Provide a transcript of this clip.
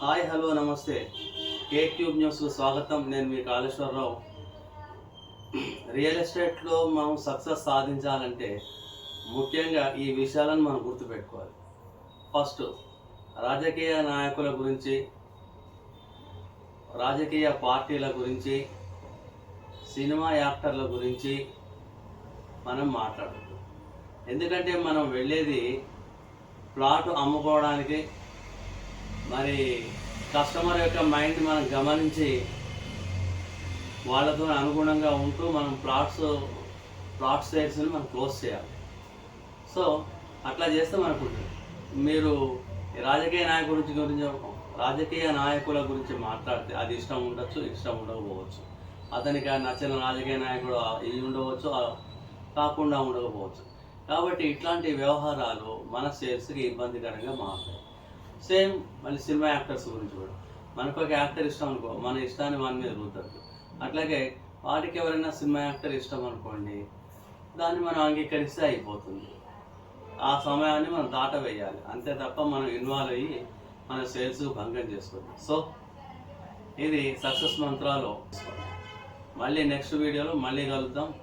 Hi hello నమస్తే. కేక్యూబ్ news న్యూస్కు స్వాగతం. నేను మీ కాళేశ్వరరావు. రియల్ ఎస్టేట్లో మనం సక్సెస్ సాధించాలంటే ముఖ్యంగా ఈ విషయాలను మనం గుర్తుపెట్టుకోవాలి. ఫస్ట్ రాజకీయ నాయకుల గురించి రాజకీయ పార్టీల గురించి సినిమా యాక్టర్ల గురించి మనం మాట్లాడద్దు ఎందుకంటే మనం వెళ్ళేది ప్లాట్ అమ్ముకోవడానికి మరి కస్టమర్ యొక్క మైండ్ మనం గమనించి వాళ్ళతో అనుగుణంగా ఉంటూ మనం ప్లాట్స్ ప్లాట్ సేల్స్ని మనం క్లోజ్ చేయాలి. సో అట్లా చేస్తే మనకు మీరు రాజకీయ నాయకుల గురించి గురించి రాజకీయ నాయకుల గురించి మాట్లాడితే అది ఇష్టం ఉండొచ్చు ఇష్టం ఉండకపోవచ్చు. అతనికి నచ్చిన రాజకీయ నాయకుడు ఇది ఉండవచ్చు కాకుండా ఉండకపోవచ్చు. కాబట్టి ఇట్లాంటి వ్యవహారాలు మన సేల్స్కి ఇబ్బందికరంగా మారుతాయి. సేమ్ మళ్ళీ సినిమా యాక్టర్స్ గురించి కూడా. మనకు ఒక యాక్టర్ ఇష్టం అనుకో మన ఇష్టాన్ని మన మీద రుద్దద్దు అట్లాగే వాటికి ఎవరైనా సినిమా యాక్టర్ ఇష్టం అనుకోండి దాన్ని మనం అంగీకరిస్తే అయిపోతుంది. ఆ సమయాన్ని మనం దాటవేయాలి. అంతే తప్ప మనం ఇన్వాల్వ్ అయ్యి మన సేల్స్ భంగం చేసుకోవద్దు. సో ఇది సక్సెస్ మంత్రాలు. మళ్ళీ నెక్స్ట్ వీడియోలో మళ్ళీ కలుద్దాం.